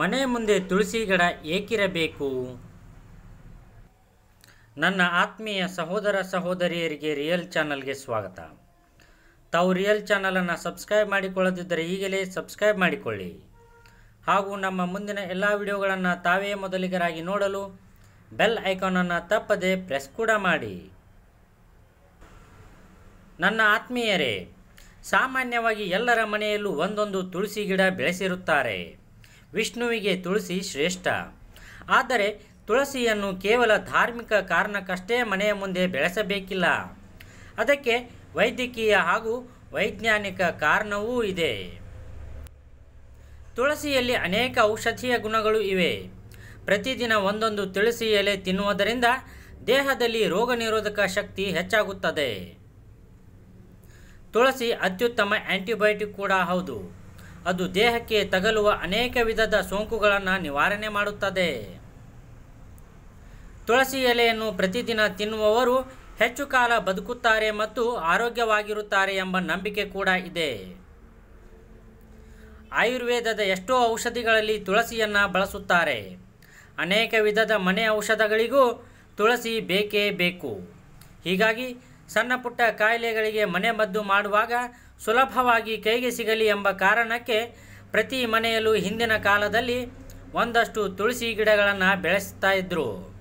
ಮನೆ ಮುಂದೆ ತುಳಸಿ ಗಿಡ ಏಕಿರಬೇಕು? ನನ್ನ ಆತ್ಮೀಯ ಸಹೋದರ ಸಹೋದರಿಯರಿಗೆ ರಿಯಲ್ ಚಾನಲ್ಗೆ ಸ್ವಾಗತ. ತಾವು ರಿಯಲ್ ಚಾನಲನ್ನು ಸಬ್ಸ್ಕ್ರೈಬ್ ಮಾಡಿಕೊಳ್ಳದಿದ್ದರೆ ಈಗಲೇ ಸಬ್ಸ್ಕ್ರೈಬ್ ಮಾಡಿಕೊಳ್ಳಿ. ಹಾಗೂ ನಮ್ಮ ಮುಂದಿನ ಎಲ್ಲ ವಿಡಿಯೋಗಳನ್ನು ತಾವೇ ಮೊದಲಿಗರಾಗಿ ನೋಡಲು ಬೆಲ್ ಐಕಾನನ್ನು ತಪ್ಪದೆ ಪ್ರೆಸ್ ಕೂಡ ಮಾಡಿ. ನನ್ನ ಆತ್ಮೀಯರೇ, ಸಾಮಾನ್ಯವಾಗಿ ಎಲ್ಲರ ಮನೆಯಲ್ಲೂ ಒಂದೊಂದು ತುಳಸಿ ಗಿಡ ಬೆಳೆಸಿರುತ್ತಾರೆ. ವಿಷ್ಣುವಿಗೆ ತುಳಸಿ ಶ್ರೇಷ್ಠ. ಆದರೆ ತುಳಸಿಯನ್ನು ಕೇವಲ ಧಾರ್ಮಿಕ ಕಾರಣಕ್ಕಷ್ಟೇ ಮನೆಯ ಮುಂದೆ ಬೆಳೆಸಬೇಕಿಲ್ಲ. ಅದಕ್ಕೆ ವೈದ್ಯಕೀಯ ಹಾಗೂ ವೈಜ್ಞಾನಿಕ ಕಾರಣವೂ ಇದೆ. ತುಳಸಿಯಲ್ಲಿ ಅನೇಕ ಔಷಧೀಯ ಗುಣಗಳು ಇವೆ. ಪ್ರತಿದಿನ ಒಂದೊಂದು ತುಳಸಿ ಎಲೆ ತಿನ್ನುವುದರಿಂದ ದೇಹದಲ್ಲಿ ರೋಗ ನಿರೋಧಕ ಶಕ್ತಿ ಹೆಚ್ಚಾಗುತ್ತದೆ. ತುಳಸಿ ಅತ್ಯುತ್ತಮ ಆಂಟಿಬಯೋಟಿಕ್ ಕೂಡ ಹೌದು. ಅದು ದೇಹಕ್ಕೆ ತಗಲುವ ಅನೇಕ ವಿಧದ ಸೋಂಕುಗಳನ್ನು ನಿವಾರಣೆ ಮಾಡುತ್ತದೆ. ತುಳಸಿ ಎಲೆಯನ್ನು ಪ್ರತಿದಿನ ತಿನ್ನುವವರು ಹೆಚ್ಚು ಕಾಲ ಬದುಕುತ್ತಾರೆ ಮತ್ತು ಆರೋಗ್ಯವಾಗಿರುತ್ತಾರೆ ಎಂಬ ನಂಬಿಕೆ ಕೂಡ ಇದೆ. ಆಯುರ್ವೇದದ ಎಷ್ಟೋ ಔಷಧಿಗಳಲ್ಲಿ ತುಳಸಿಯನ್ನು ಬಳಸುತ್ತಾರೆ. ಅನೇಕ ವಿಧದ ಮನೆ ಔಷಧಗಳಿಗೂ ತುಳಸಿ ಬೇಕೇ ಬೇಕು. ಹೀಗಾಗಿ ಸಣ್ಣ ಪುಟ್ಟ ಕಾಯಿಲೆಗಳಿಗೆ ಮನೆಮದ್ದು ಮಾಡುವಾಗ ಸುಲಭವಾಗಿ ಕೈಗೆ ಸಿಗಲಿ ಎಂಬ ಕಾರಣಕ್ಕೆ ಪ್ರತಿ ಮನೆಯಲ್ಲೂ ಹಿಂದಿನ ಕಾಲದಲ್ಲಿ ಒಂದಷ್ಟು ತುಳಸಿ ಗಿಡಗಳನ್ನು ಬೆಳೆಸ್ತಾ ಇದ್ದರು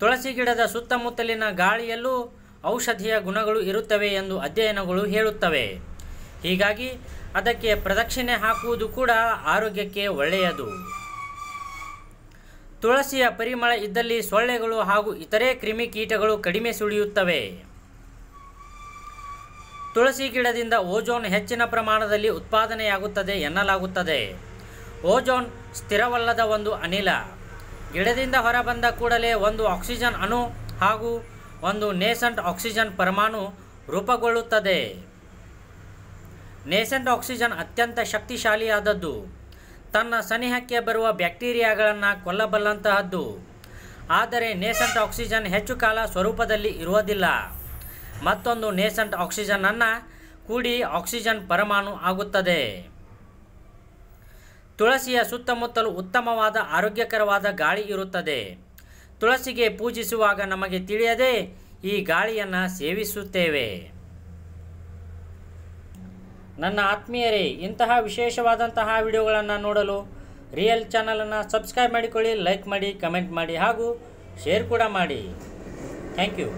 ತುಳಸಿ ಗಿಡದ ಸುತ್ತಮುತ್ತಲಿನ ಗಾಳಿಯಲ್ಲೂ ಔಷಧಿಯ ಗುಣಗಳು ಇರುತ್ತವೆ ಎಂದು ಅಧ್ಯಯನಗಳು ಹೇಳುತ್ತವೆ. ಹೀಗಾಗಿ ಅದಕ್ಕೆ ಪ್ರದಕ್ಷಿಣೆ ಹಾಕುವುದು ಕೂಡ ಆರೋಗ್ಯಕ್ಕೆ ಒಳ್ಳೆಯದು. ತುಳಸಿಯ ಪರಿಮಳ ಇದ್ದಲ್ಲಿ ಸೊಳ್ಳೆಗಳು ಹಾಗೂ ಇತರೆ ಕ್ರಿಮಿಕೀಟಗಳು ಕಡಿಮೆ ಸುಳಿಯುತ್ತವೆ. ತುಳಸಿ ಗಿಡದಿಂದ ಓಜೋನ್ ಹೆಚ್ಚಿನ ಪ್ರಮಾಣದಲ್ಲಿ ಉತ್ಪಾದನೆಯಾಗುತ್ತದೆ ಎನ್ನಲಾಗುತ್ತದೆ. ಓಜೋನ್ ಸ್ಥಿರವಲ್ಲದ ಒಂದು ಅನಿಲ. ಗಿಡದಿಂದ ಹೊರಬಂದ ಕೂಡಲೇ ಒಂದು ಆಕ್ಸಿಜನ್ ಅಣು ಹಾಗೂ ಒಂದು ನೇಸೆಂಟ್ ಆಕ್ಸಿಜನ್ ಪರಮಾಣು ರೂಪುಗೊಳ್ಳುತ್ತದೆ. ನೇಸೆಂಟ್ ಆಕ್ಸಿಜನ್ ಅತ್ಯಂತ ಶಕ್ತಿಶಾಲಿಯಾದದ್ದು. ತನ್ನ ಸನಿಹಕ್ಕೆ ಬರುವ ಬ್ಯಾಕ್ಟೀರಿಯಾಗಳನ್ನು ಕೊಲ್ಲಬಲ್ಲಂತಹದ್ದು. ಆದರೆ ನೇಸಂಟ್ ಆಕ್ಸಿಜನ್ ಹೆಚ್ಚು ಕಾಲ ಸ್ವರೂಪದಲ್ಲಿ ಇರುವುದಿಲ್ಲ. ಮತ್ತೊಂದು ನೇಸಂಟ್ ಆಕ್ಸಿಜನನ್ನು ಕೂಡಿ ಆಕ್ಸಿಜನ್ ಪರಮಾಣು ಆಗುತ್ತದೆ. ತುಳಸಿಯ ಸುತ್ತಮುತ್ತಲು ಉತ್ತಮವಾದ ಆರೋಗ್ಯಕರವಾದ ಗಾಳಿ ಇರುತ್ತದೆ. ತುಳಸಿಗೆ ಪೂಜಿಸುವಾಗ ನಮಗೆ ತಿಳಿಯದೆ ಈ ಗಾಳಿಯನ್ನು ಸೇವಿಸುತ್ತೇವೆ. ನನ್ನ ಆತ್ಮೀಯರೇ, ಇಂತಹ ವಿಶೇಷವಾದಂತಹ ವಿಡಿಯೋಗಳನ್ನು ನೋಡಲು ರಿಯಲ್ ಚಾನಲನ್ನು ಸಬ್ಸ್ಕ್ರೈಬ್ ಮಾಡಿಕೊಳ್ಳಿ ಲೈಕ್ ಮಾಡಿ ಕಮೆಂಟ್ ಮಾಡಿ ಹಾಗೂ ಶೇರ್ ಕೂಡ ಮಾಡಿ. Thank you